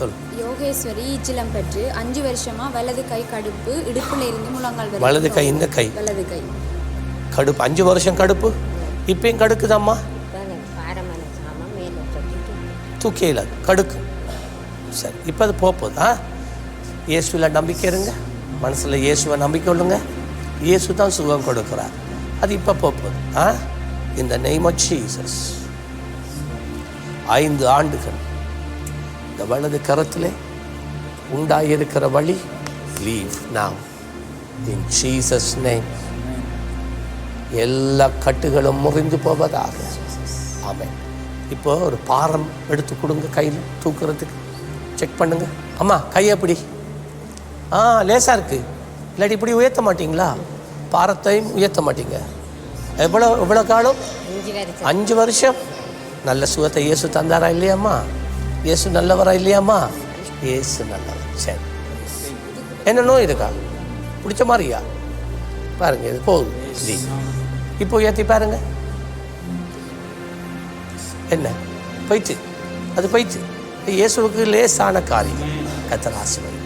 சொல் யோகேஸ்வரி இச்சிலம் பெற்று அஞ்சு வருஷமா வலது கை கடுப்பு இடுப்புல இருந்து முழங்கால் வலது கை இந்த கை. வலது கை. கடுப்பு அஞ்சு வருஷம் கடுப்பு? இப்பயும் கடுக்குதாம்மா? தூக்கியில கடுக்கு. சரி இப்போ அது போகுது ஆ இயேசுவில் நம்பிக்கை இருங்க. மனசில் இயேசுவை நம்பிக்கை கொள்ளுங்க. இயேசு தான் சுகம் கொடுக்குறார். அது இப்போ போகுது ஆ? இந்த நெய்ம் ஆஃப் ஜீசஸ் ஐந்து ஆண்டுகள். இந்த வலது கரத்திலே உண்டாயிருக்கிற வழி leave now. In Jesus name எல்லா கட்டுகளும் முறிந்து போவதாக. ஆமென் இப்போ ஒரு பாரம் எடுத்து கொடுங்க கையில் தூக்குறதுக்கு. செக் பண்ணுங்க. அம்மா கையை எப்படி? ஆ லேசாக இருக்கு. இல்லாட்டி இப்படி உயர்த்த மாட்டீங்களா? பாரத்தையும் உயர்த்த மாட்டீங்க. எவ்வளோ எவ்வளோ காலம்? அஞ்சு வருஷம். அஞ்சு வருஷம். நல்ல சுகத்தை இயேசு தந்தாரா இல்லையாம்மா? இயேசு நல்லவரா இல்லையாம்மா? இயேசு நல்லவர். சரி. என்ன நோய் இருக்கா? பிடிச்ச மாதிரியா? பாருங்க இது போகுது இப்போ ஏற்றி பாருங்க. என்ன? போயிட்டு அது போயிட்டு இயேசுவுக்கு லேசான காரியம். கத்தராசி ஆசீர்வதி